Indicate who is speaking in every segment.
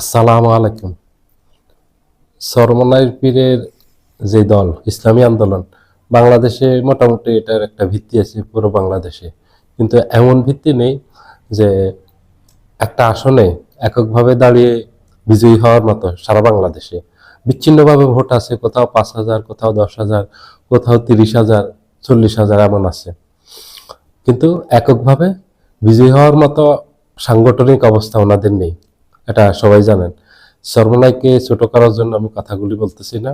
Speaker 1: আসসালামু আলাইকুম। সরমনাইর পীরের যে দল, ইসলামী আন্দোলন, বাংলাদেশে মোটামুটি এটার একটা ভিত্তি আছে পুরো বাংলাদেশে। কিন্তু এমন ভিত্তি নেই যে একটা আসনে এককভাবে দাঁড়িয়ে বিজয়ী হওয়ার মতো সারা বাংলাদেশে। বিচ্ছিন্নভাবে ভোট আছে, কোথাও পাঁচ হাজার, কোথাও দশ হাজার, কোথাও তিরিশ হাজার, চল্লিশ হাজার এমন আছে। কিন্তু এককভাবে বিজয়ী হওয়ার মতো সাংগঠনিক অবস্থা ওনাদের নেই। এটা সবাই জানেন। সর্বনাইকে ছোট করার জন্য আমি কথাগুলি বলতেছি না।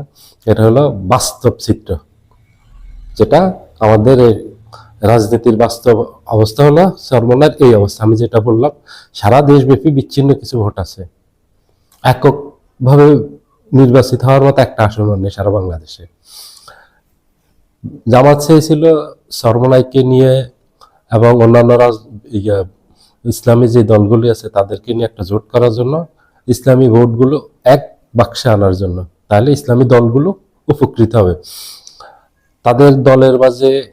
Speaker 1: এটা হলো বাস্তব চিত্র। যেটা আমাদের রাজনীতির বাস্তব অবস্থা হলো সর্বনার এই অবস্থা। আমি যেটা বললাম সারা দেশব্যাপী বিচ্ছিন্ন কিছু ভোট আছে। এককভাবে নির্বাচিত হওয়ার মতো একটা আসন নেই সারা বাংলাদেশে। জামাত চেয়েছিল সর্বনাইকে নিয়ে এবং অন্যান্য রাজ ইয়া, ইসলামী যে দলগুলি আছে তাদেরকে নিয়ে একটা জোট করার জন্য, ইসলামী ভোটগুলো এক বাক্সে আনার জন্য। তাহলে ইসলামী দলগুলো উপকৃত হবে। তাদের দলের মাঝে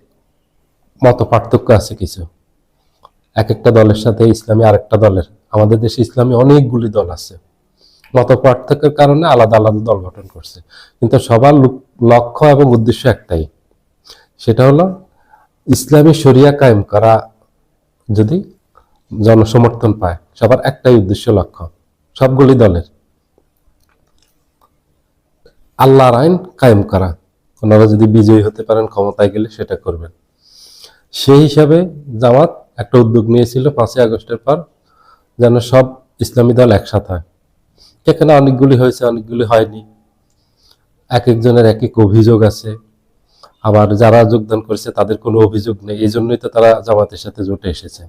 Speaker 1: মত পার্থক্য আছে কিছু। এক একটা দলের সাথে ইসলামী আরেকটা দলের। আমাদের দেশে ইসলামী অনেকগুলি দল আছে। মত পার্থক্যের কারণে আলাদা আলাদা দল গঠন করছে। কিন্তু সবার লক্ষ্য এবং উদ্দেশ্য একটাই। সেটা হলো, ইসলামী শরিয়া কায়েম করা। যদি জনসমর্থন পায়। সবার একটাই উদ্দেশ্য লক্ষ্য, সবগুলি দলের। আল্লাহর আইন কায়েম করা। ওনারা যদি বিজয়ী হতে পারেন, ক্ষমতায় গেলে সেটা করবেন। সেই হিসাবে জামাত একটা উদ্যোগ নিয়েছিল পাঁচই আগস্টের পর, যেন সব ইসলামী দল একসাথে হয়। এখানে অনেকগুলি হয়েছে, অনেকগুলি হয়নি। এক একজনের এক এক অভিযোগ আছে। আবার যারা যোগদান করেছে তাদের কোনো অভিযোগ নেই। এই জন্যই তো তারা জামাতের সাথে জোটে এসেছে।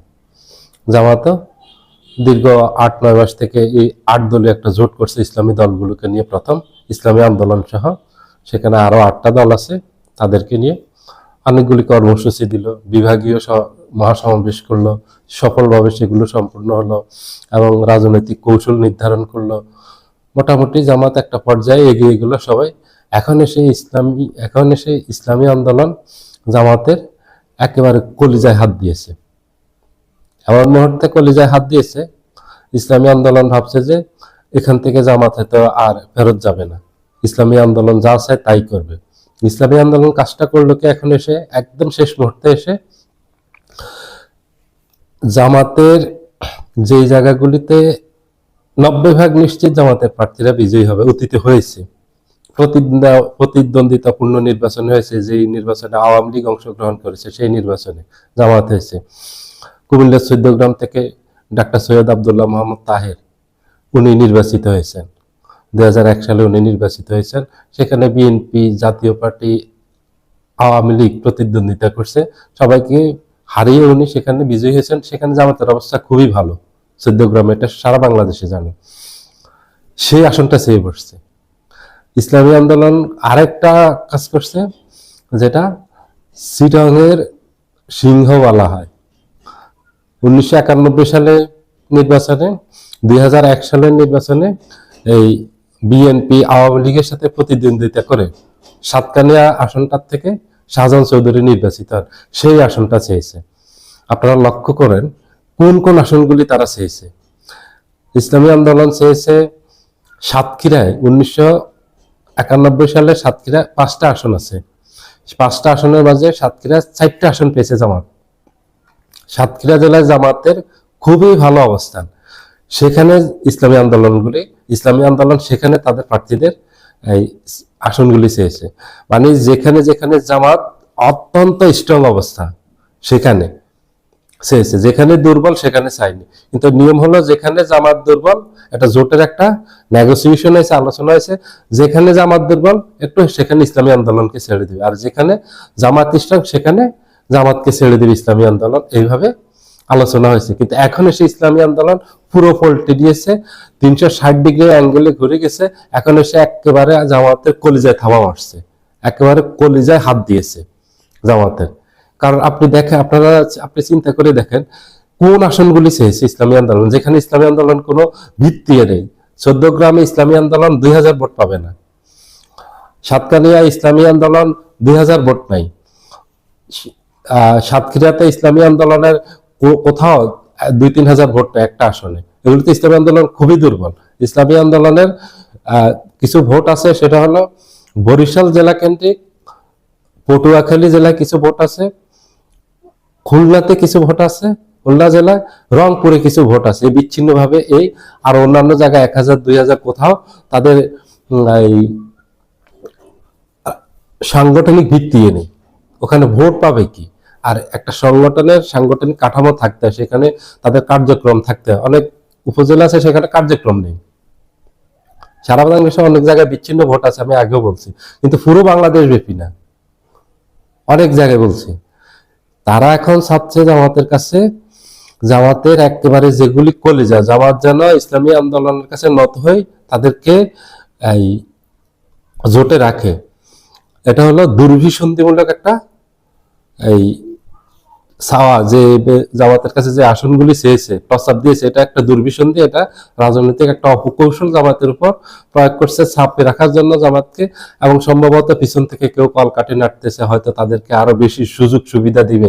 Speaker 1: জামাতও দীর্ঘ আট, নয় মাস থেকে এই আট দলীয় একটা জোট করছে ইসলামী দলগুলোকে নিয়ে প্রথম, ইসলামী আন্দোলন সহ। সেখানে আরও আটটা দল আছে তাদেরকে নিয়ে। অনেকগুলি কর্মসূচি দিল, বিভাগীয় মহাসমাবেশ করল, সফলভাবে সেগুলো সম্পূর্ণ হলো এবং রাজনৈতিক কৌশল নির্ধারণ করল। মোটামুটি জামাত একটা পর্যায়ে এগিয়ে গেল সবাই। এখন এসে ইসলামী, এখন এসে ইসলামী আন্দোলন জামাতের একেবারে কলিজায় হাত দিয়েছে। এমন মুহূর্তে কলিজায় হাত দিয়েছে। ইসলামী আন্দোলন ভাবছে যে এখান থেকে জামাত হয়তো আর ফেরত যাবে না। ইসলামী আন্দোলন যা চায় তাই করবে। ইসলামী আন্দোলন কাজটা করল কি এখন এসে একদম শেষ মুহূর্তে এসে? জামাতের যেই জায়গাগুলিতে নব্বই ভাগ নিশ্চিত জামাতের প্রার্থীরা বিজয়ী হবে, অতীতে হয়েছে। প্রতিদ্বন্দ্বিতা প্রতিদ্বন্দ্বিতাপূর্ণ নির্বাচন হয়েছে, যেই নির্বাচনে আওয়ামী লীগ অংশগ্রহণ করেছে, সেই নির্বাচনে জামাত হয়েছে। কুমিল্লার চৌদ্দগ্রাম থেকে ডাক্তার সৈয়দ আবদুল্লাহ মোহাম্মদ তাহের উনি নির্বাচিত হয়েছেন। দু হাজার এক সালে উনি নির্বাচিত হয়েছেন। সেখানে বিএনপি জাতীয় পার্টি আওয়ামী লীগ প্রতিদ্বন্দ্বিতা করছে। সবাইকে হারিয়ে উনি সেখানে বিজয়ী হয়েছেন। সেখানে জামাতের অবস্থা খুবই ভালো। চৌদ্দগ্রামে এটা সারা বাংলাদেশে জানে। সেই আসনটা চেয়ে বসছে। ইসলামী আন্দোলন আরেকটা কাজ করছে, যেটা সিটংয়ের সিংহ বলা হয়। উনিশশো একানব্বই সালে নির্বাচনে, দুই হাজার এক সালের নির্বাচনে এই বিএনপি আওয়ামী লীগের সাথে প্রতিদ্বন্দ্বিতা করে সাতকানিয়া আসনটার থেকে শাহজাহান চৌধুরী নির্বাচিত হন। সেই আসনটা চেয়েছে। আপনারা লক্ষ্য করেন কোন কোন আসনগুলি তারা চেয়েছে। ইসলামী আন্দোলন চেয়েছে সাতক্ষীরায়, উনিশশো একানব্বই সালে সাতক্ষীরা পাঁচটা আসন আছে। পাঁচটা আসনের মাঝে সাতক্ষীরা চারটা আসন পেয়েছে জামাত। সাতক্ষীরা জেলায় জামাতের খুবই ভালো অবস্থান। সেখানে ইসলামী আন্দোলনগুলি, ইসলামী আন্দোলন সেখানে তাদের প্রার্থীদের এই আসনগুলি চেয়েছে। মানে যেখানে যেখানে জামাত অত্যন্ত স্ট্রং অবস্থা, সেখানে চেয়েছে। যেখানে দুর্বল, সেখানে চাইনি কিন্তু নিয়ম হলো যেখানে জামাত দুর্বল এটা জোটের একটা নেগোসিয়েশন হয়েছে, আলোচনা হয়েছে। যেখানে জামাত দুর্বল, একটু সেখানে ইসলামী আন্দোলনকে ছেড়ে দিবে। আর যেখানে জামাত স্ট্রং সেখানে জামাতকে ছেড়ে দিবে ইসলামী আন্দোলন। এইভাবে আলোচনা হয়েছে। কিন্তু এখন এসে ইসলামী আন্দোলন পুরো পল্টে দিয়েছে। তিনশো ষাট ডিগ্রি অ্যাঙ্গেলে ঘুরে গেছে। এখন এসে একেবারে জামাতের কলিজায় থামা মারছে। একেবারে কলিজায় হাত দিয়েছে জামাতের। কারণ আপনি দেখেন, আপনারা আপনি চিন্তা করে দেখেন, কোন আসনগুলি চেয়েছে ইসলামী আন্দোলন? যেখানে ইসলামী আন্দোলন কোনো ভিত্তি নেই। চোদ্দ গ্রামে ইসলামী আন্দোলন দুই হাজার ভোট পাবে না। সাতকানিয়া ইসলামী আন্দোলন দুই হাজার ভোট নাই। সাতক্ষীরাতে ইসলামী আন্দোলনের কোথাও দুই তিন হাজার ভোট একটা আসনে। এগুলিতে ইসলামী আন্দোলন খুবই দুর্বল। ইসলামী আন্দোলনের কিছু ভোট আছে, সেটা হলো বরিশাল জেলা কেন্দ্রিক, পটুয়াখালী জেলায় কিছু ভোট আছে, খুলনাতে কিছু ভোট আছে, খুলনা জেলায় রংপুরে কিছু ভোট আছে। বিচ্ছিন্নভাবে এই আর অন্যান্য জায়গায় এক হাজার, দুই হাজার কোথাও তাদের এই সাংগঠনিক ভিত্তি নেই। ওখানে ভোট পাবে কি? আর একটা সংগঠনের সাংগঠনিক কাঠামো থাকতে হয়, সেখানে তাদের কার্যক্রম থাকতে হয়। অনেক উপজেলা আছে, সেখানে কার্যক্রম নেই। সারা বাংলাদেশে অনেক জায়গায় বিচ্ছিন্ন ভোট আছে, আমি আগেও বলছি। কিন্তু পুরো বাংলাদেশ ব্যাপী না। অনেক জায়গায় বলছি। তারা এখন চাচ্ছে জামাতের কাছে, জামাতের একেবারে যেগুলি কলেজা, জামাত যেন ইসলামী আন্দোলনের কাছে নত হয়ে তাদেরকে এই জোটে রাখে। এটা হলো দুর্ভিসন্ধিমূলক একটা এই চাওয়া যে জামাতের কাছে যে আসনগুলি চেয়েছে, প্রস্তাব দিয়েছে, এটা একটা দুর্বিসন্ধি এটা রাজনৈতিক একটা অপকৌশল জামাতের উপর প্রয়োগ করছে, ছাপে রাখার জন্য জামাতকে এবং সম্ভবত পিছন থেকে কেউ কলকাটে নাড়তেছে, হয়তো তাদেরকে আরও বেশি সুযোগ সুবিধা দিবে।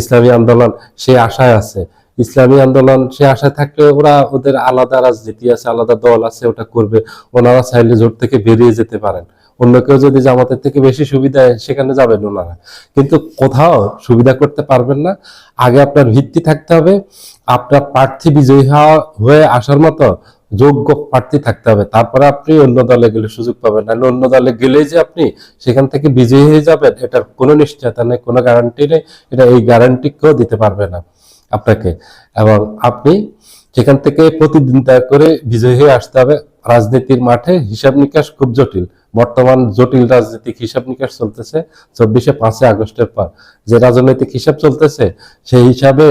Speaker 1: ইসলামী আন্দোলন সে আশায় আছে। ইসলামী আন্দোলন সে আশায় থাকলে ওরা ওদের আলাদা রাজনীতি আছে, আলাদা দল আছে, ওটা করবে। ওনারা চাইলে জোট থেকে বেরিয়ে যেতে পারেন। অন্য কেউ যদি জামাতের থেকে বেশি সুবিধা সেখানে যাবেন ওনারা। কিন্তু কোথাও সুবিধা করতে পারবেন না। আগে আপনার ভিত্তি থাকতে হবে। আপনার প্রার্থী বিজয়ী হয়ে আসার মতো যোগ্য প্রার্থী থাকতে হবে। তারপরে আপনি অন্য দলে গেলে সুযোগ পাবেন। নাহলে অন্য দলে গেলেই যে আপনি সেখান থেকে বিজয়ী হয়ে যাবেন, এটার কোনো নিশ্চয়তা নেই, কোনো গ্যারান্টি নেই। এটা এই গ্যারান্টি কেউ দিতে পারবে না আপনাকে। এবং আপনি সেখান থেকে প্রতিদিন প্রতিদ্বন্দ্বিতা করে বিজয়ী হয়ে আসতে হবে। রাজনীতির মাঠে হিসাব নিকাশ খুব জটিল। বর্তমান জটিল রাজনৈতিক হিসাব নিকাশ চলতেছে চব্বিশে পাঁচে আগস্টের পর। যে রাজনৈতিক হিসাব চলতেছে, সেই হিসাবে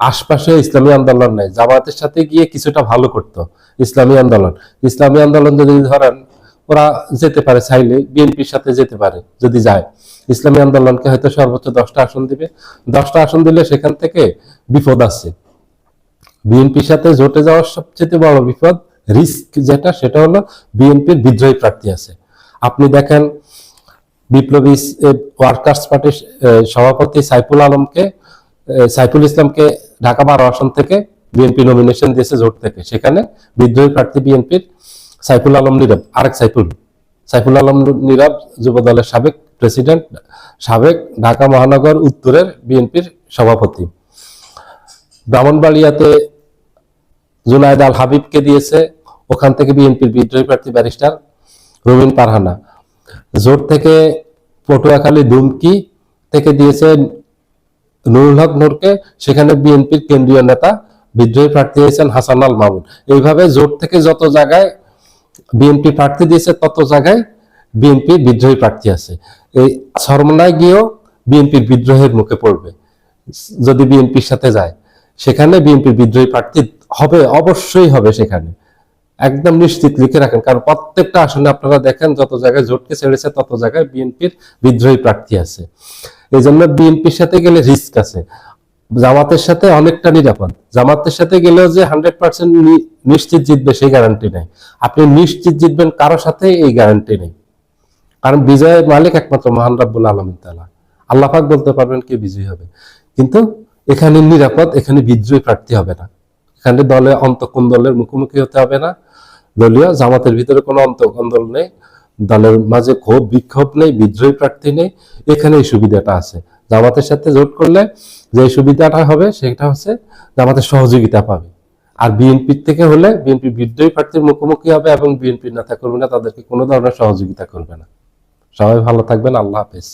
Speaker 1: আশপাশে ইসলামী আন্দোলন নেই। জামাতের সাথে গিয়ে কিছুটা ভালো করতো ইসলামী আন্দোলন। ইসলামী আন্দোলন যদি ধরেন, ওরা যেতে পারে চাইলে, বিএনপির সাথে যেতে পারে যদি যায়। ইসলামী আন্দোলনকে হয়তো সর্বোচ্চ দশটা আসন দিবে। দশটা আসন দিলে সেখান থেকে বিপদ আছে। বিএনপির সাথে জোটে যাওয়ার সবচেয়ে বড় বিপদ রিস্ক যেটা, সেটা হলো বিএনপির বিদ্রোহী প্রার্থী আছে। আপনি দেখেন বিপ্লবী ওয়ার্কার্স পার্টির সভাপতি সাইফুল আলমকে সাইফুল ইসলামকে ঢাকা বারো আসন থেকে বিএনপি নমিনেশন দিয়েছে জোট থেকে। সেখানে বিদ্রোহী প্রার্থী বিএনপির সাইফুল আলম নীরব, আরেক সাইফুল। সাইফুল আলম নীরব যুব দলের সাবেক প্রেসিডেন্ট, সাবেক ঢাকা মহানগর উত্তরের বিএনপির সভাপতি। ব্রাহ্মণবাড়িয়াতে জুনায়দ আল হাবিবকে দিয়েছে ওখান থেকে বিএনপির বিদ্রোহী প্রার্থী ব্যারিস্টার রবিন পারহানা। জোট থেকে পটুয়াখালী দুমকি থেকে দিয়েছে নুরুল হক নূরকে। সেখানে বিএনপির কেন্দ্রীয় নেতা বিদ্রোহী প্রার্থী হয়েছেন হাসান আল মামুন। এইভাবে জোট থেকে যত জায়গায় বিএনপি প্রার্থী দিয়েছে, তত জায়গায় বিএনপি বিদ্রোহী প্রার্থী আছে। এই সরমনায় গিয়েও বিএনপির বিদ্রোহের মুখে পড়বে, যদি বিএনপির সাথে যায়। সেখানে বিএনপির বিদ্রোহী প্রার্থী হবে, অবশ্যই হবে সেখানে। একদম নিশ্চিত লিখে রাখেন। কারণ প্রত্যেকটা আসনে আপনারা দেখেন যত জায়গায় জোটকে ছেড়েছে, তত জায়গায় বিএনপির বিদ্রোহী প্রার্থী আছে। এই জন্য বিএনপির সাথে গেলে রিস্ক আছে। জামাতের সাথে অনেকটা নিরাপদ। জামাতের সাথে গেলেও যে হান্ড্রেড পার্সেন্ট নিশ্চিত জিতবে সেই গ্যারান্টি নেই। আপনি নিশ্চিত জিতবেন কারও সাথে এই গ্যারান্টি নেই। কারণ বিজয়ের মালিক একমাত্র মহান রাব্বুল আলমিন তালা আল্লাহ পাক বলতে পারবেন কে বিজয়ী হবে। কিন্তু এখানে নিরাপদ, এখানে বিদ্রোহী প্রার্থী হবে না। এখানে দলে অন্তকোন দলের মুখোমুখি হতে হবে না। দলীয় জামাতের ভিতরে কোনো অন্তকোন্দল নেই, দলের মাঝে ক্ষোভ, বিক্ষোভ নেই, বিদ্রোহী প্রার্থী নেই, এখানে এই সুবিধাটা আছে। জামাতের সাথে জোট করলে যে সুবিধাটা হবে সেটা হচ্ছে জামাতের সহযোগিতা পাবে। আর বিএনপির থেকে হলে বিএনপি বিদ্রোহী প্রার্থীর মুখোমুখি হবে এবং বিএনপির নেতা কর্মীরা তাদেরকে কোনো ধরনের সহযোগিতা করবে না। সবাই ভালো থাকবেন, আল্লাহ হাফেজ।